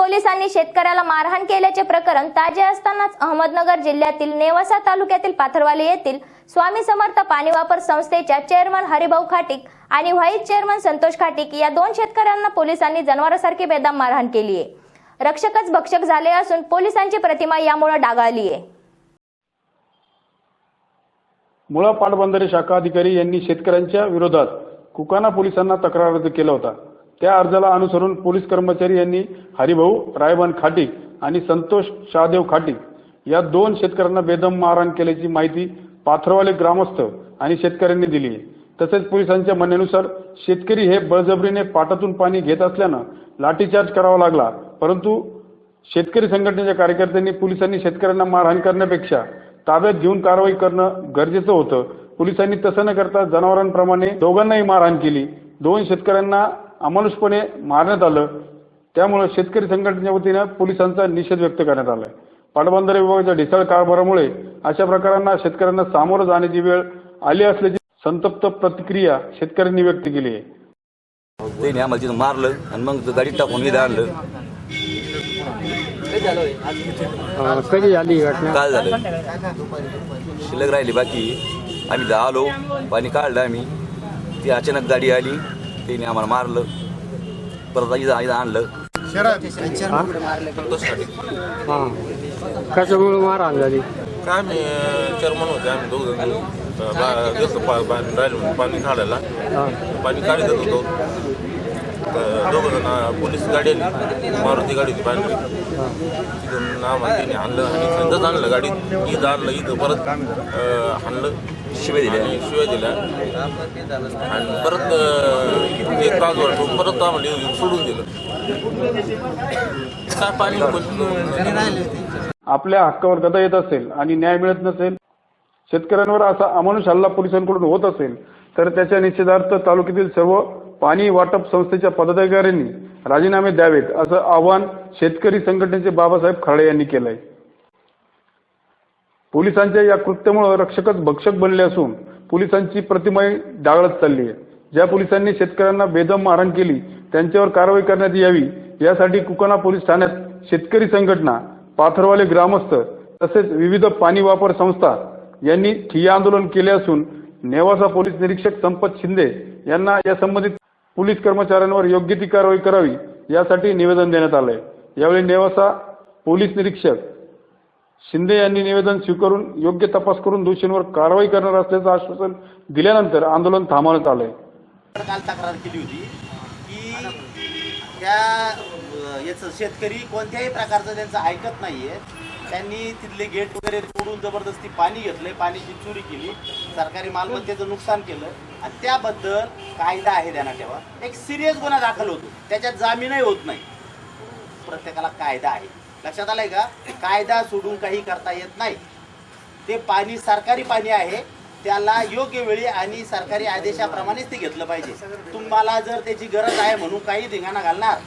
पोलिसांनी शेतकऱ्याला मारहाण केल्याचे प्रकरण ताजे असतानाच अहमदनगर जिल्ह्यातील नेवासा तालुक्यातील पाथरवाली येथील स्वामी समर्थ पाणी वापर संस्थेच्या चेअरमन हरिभाऊ खाटिक आणि व्हाईस चेअरमन संतोष खाटीक या दोन शेतकऱ्यांना पोलिसांनी जनावरासारखी बेदाम मारहाण केली आहे. रक्षकच भक्षक झाले असून पोलिसांची प्रतिमा यामुळे डागाळली आहे. मुळा पाटबंधारे शाखा अधिकारी यांनी शेतकऱ्यांच्या विरोधात कुकाना पोलिसांना तक्रार अर्ज केला होता. त्या अर्जाला अनुसरून पोलीस कर्मचारी यांनी हरिभाऊ रायबान खाटीक आणि संतोष शहादेव खाटीक या दोन शेतकऱ्यांना बेदम मारहाण केल्याची माहिती पाथरवाले ग्रामस्थ आणि शेतकऱ्यांनी दिली. आहे तसेच पोलिसांच्या म्हणण्यानुसार शेतकरी हे बळजबरीने पाटातून पाणी घेत असल्यानं लाठीचार्ज करावा लागला. परंतु शेतकरी संघटनेच्या कार्यकर्त्यांनी पोलिसांनी शेतकऱ्यांना मारहाण करण्यापेक्षा ताब्यात घेऊन कारवाई करणं गरजेचं होतं. पोलिसांनी तसं न करता जनावरांप्रमाणे दोघांनाही मारहाण केली. दोन शेतकऱ्यांना अमानुषपणे मारण्यात आलं. त्यामुळे शेतकरी संघटनेच्या वतीनं पोलिसांचा निषेध व्यक्त करण्यात आलाय. पाटबंधारे विभागाच्या ढिसाळ कारभारामुळे अशा प्रकारांना शेतकऱ्यांना सामोरं जाण्याची वेळ आली असल्याची संतप्त प्रतिक्रिया शेतकऱ्यांनी व्यक्त केली आहे. त्याने आम्हाला तिथं मारलं आणि मग गाडीत टाकून इथं आणलं कधी झाली ही घटना? काय झालं. शिल्लक राहिली बाकी. आम्ही इथं आलो. पाणी काढलं आम्ही. ती अचानक गाडी आली. त्याने आम्हाला मारलं. परत इथं इथं आणलं. संतोषसाठी. हां. कशामुळे मारहाण झाली काय आम्ही चेअरमन होते आम्ही दोघ. जण गेलो पा पाणी राहिलं म्हणून पाणी काढायला. पाणी काढत होतो. दोघं जण पोलीस गाडी आली मारुती गाडी होती पाणी तिथून आम्हाला त्यांनी आणलं आणि संदच आणलं गाडीत. इथं आणलं इथं परत आणलं. शिव्या दिल्या. आणि शिव्या दिल्या. आणि परत एक तास वर परत आम्हाला येऊन सोडून दिलं. काय पाणी कोण- आपल्या हक्कावर गदा येत असेल आणि न्याय मिळत नसेल शेतकऱ्यांवर असा अमानुष हल्ला पोलिसांकडून होत असेल तर त्याच्या निषेधार्थ तालुक्यातील सर्व पाणी वाटप संस्थेच्या पदाधिकाऱ्यांनी राजीनामे द्यावेत असं आवाहन शेतकरी संघटनेचे बाबासाहेब खाडे यांनी केलंय. पोलिसांच्या या कृत्यामुळे रक्षकच भक्षक बनले असून पोलिसांची प्रतिमाही डागळत चालली आहे. ज्या पोलिसांनी शेतकऱ्यांना बेदम मारहाण केली त्यांच्यावर कारवाई करण्यात यावी यासाठी कुकाना पोलीस ठाण्यात शेतकरी संघटना पाथरवाले ग्रामस्थ तसेच विविध पाणी वापर संस्था यांनी ठिय्या आंदोलन केले असून नेवासा पोलीस निरीक्षक संपत शिंदे यांना या संबंधित पोलीस कर्मचाऱ्यांवर योग्य ती कारवाई करावी यासाठी निवेदन देण्यात आलंय. यावेळी नेवासा पोलीस निरीक्षक शिंदे यांनी निवेदन स्वीकारून योग्य तपास करून दोषींवर कारवाई करणार असल्याचं आश्वासन दिल्यानंतर आंदोलन थांबवण्यात आलंय. काल तक्रार केली होती की त्या याचं शेतकरी कोणत्याही प्रकारचं त्यांचं ऐकत नाहीये. त्यांनी तिथले गेट वगैरे तोडून जबरदस्ती पाणी घेतलंय पाण्याची चोरी केली. सरकारी मालमत्तेचं नुकसान केलं. आणि त्याबद्दल कायदा आहे त्यांना ठेवा. एक सिरियस गुन्हा दाखल होतो. त्याच्यात जामीनही होत नाही. प्रत्येकाला कायदा आहे. लक्षात आलंय का? कायदा सोडून काही करता येत नाही. ते पाणी सरकारी पाणी आहे. त्याला योग्य वेळी आणि सरकारी आदेशाप्रमाणेच ते घेतलं पाहिजे. तुम्हाला जर त्याची गरज आहे म्हणून काही धिंगाणा घालणार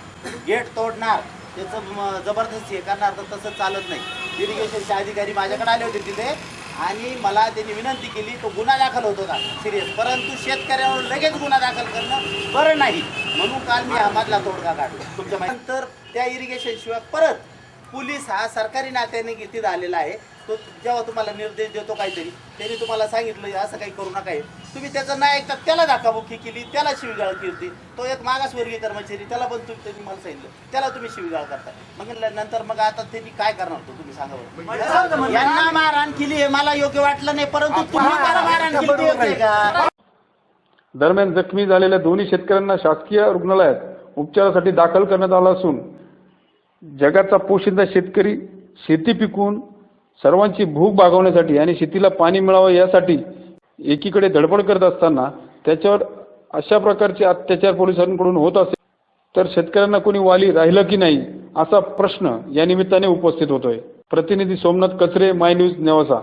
गेट तोडणार त्याचं जबरदस्ती हे करणार तर तसं चालत नाही. इरिगेशनचे अधिकारी माझ्याकडे आले होते तिथे आणि मला त्यांनी विनंती केली तो गुन्हा दाखल होत होता. सिरियस परंतु शेतकऱ्यावर लगेच गुन्हा दाखल करणं बरं नाही. म्हणून काल मी अहमदला तोडगा काढला. तुमच्या नंतर तर त्या इरिगेशनशिवाय परत पोलीस हा सरकारी नात्याने किती आलेला आहे. तो जेव्हा तुम्हाला निर्देश देतो काहीतरी त्यांनी तुम्हाला सांगितलं असं काही करू नका. तुम्ही त्याचं नाही ऐकता त्याला धक्काबुक्की केली त्याला शिवीगाळ केली. तो एक मागासवर्गीय कर्मचारी त्याला पण तुम्ही त्यांनी मला सांगितलं त्याला तुम्ही शिवीगाळ करताय मग म्हणलं, नंतर मग आता त्यांनी काय करणार तो तुम्ही सांगा बरं. यांना मारहाण केली हे मला योग्य वाटलं नाही परंतु तुम्ही मला मारहाण केली योग्य का? दरम्यान जखमी झालेल्या दोन्ही शेतकऱ्यांना शासकीय रुग्णालयात उपचारासाठी दाखल करण्यात आलं असून जगाचा पोशिंदा शेतकरी शेती पिकवून सर्वांची भूक भागवण्यासाठी आणि शेतीला पाणी मिळावं यासाठी एकीकडे धडपड करत असताना त्याच्यावर अशा प्रकारचे अत्याचार पोलिसांकडून होत असेल तर शेतकऱ्यांना कोणी वाली राहिलं की नाही असा प्रश्न या निमित्ताने उपस्थित होतोय. प्रतिनिधी सोमनाथ कचरे माय न्यूज नेवासा.